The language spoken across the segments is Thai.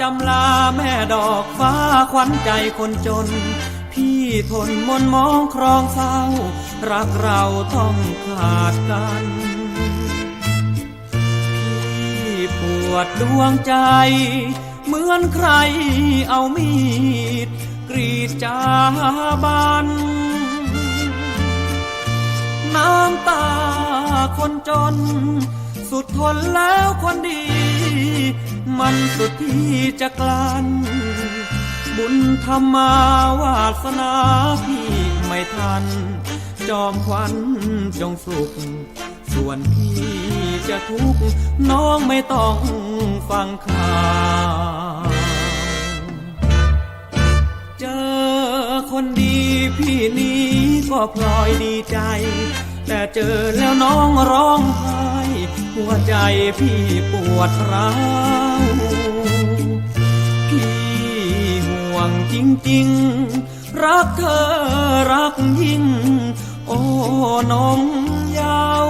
จำลาแม่ดอกฟ้าขวัญใจคนจน พี่ทนมนมองครองเศร้า รักเราต้องขาดกัน พี่ปวดดวงใจ เหมือนใครเอามีด กรีดจาบานน้ำตาคนจน สุดทนแล้วคนดี มันสุดที่จะกลั้นบุญธรรมาวาสนาพี่ไม่ทัน จอมขวัญจงสุข ส่วนพี่จะทุกข์น้องไม่ต้องฟังข่าวเจอคนดีพี่นี้ก็พลอยดีใจ แต่เจอแล้วน้องร้องไห้ หัวใจพี่ปวดร้าวพี่ห่วงจริงๆ รักเธอรักยิ่ง โอ้น้องเยาว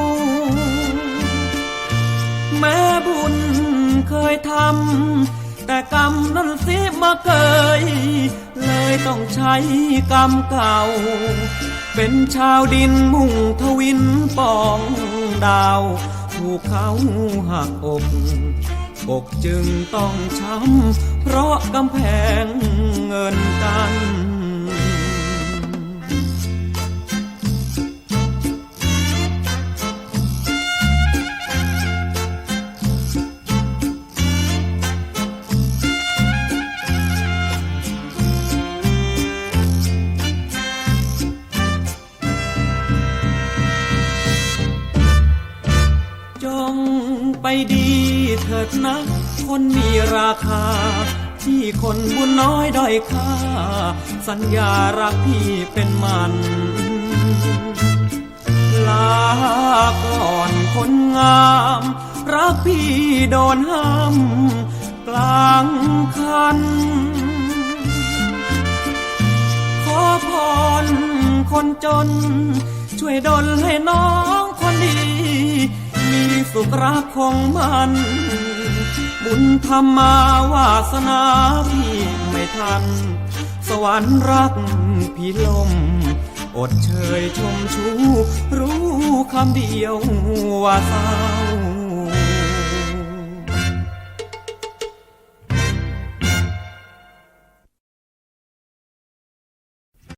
แม้บุญเคยทำ แต่กรรมนั้นสิมาเกย เลยต้องใช้กรรมเก่า เป็นชาวดินมุ่งทวินปองดาว ถูกเขาหักอกอกจึงต้องช้ำเพราะกำแพงเงิน กันจงไปดีเถิดนะคนมีราคา ที่คนบุญน้อยด้อยค่า สัญญารักพี่เป็นมัน ลาก่อนคนงาม รักพี่โดนห้ามกลางคัน ขอพรคนจน ช่วยดลให้น้องคนดี มีสุขรักคงมัน บุญธรรมาวาสนาพี่ไม่ทัน สวรรค์รักพี่ลม อดเชยชมชู รู้คำเดียวว่าสา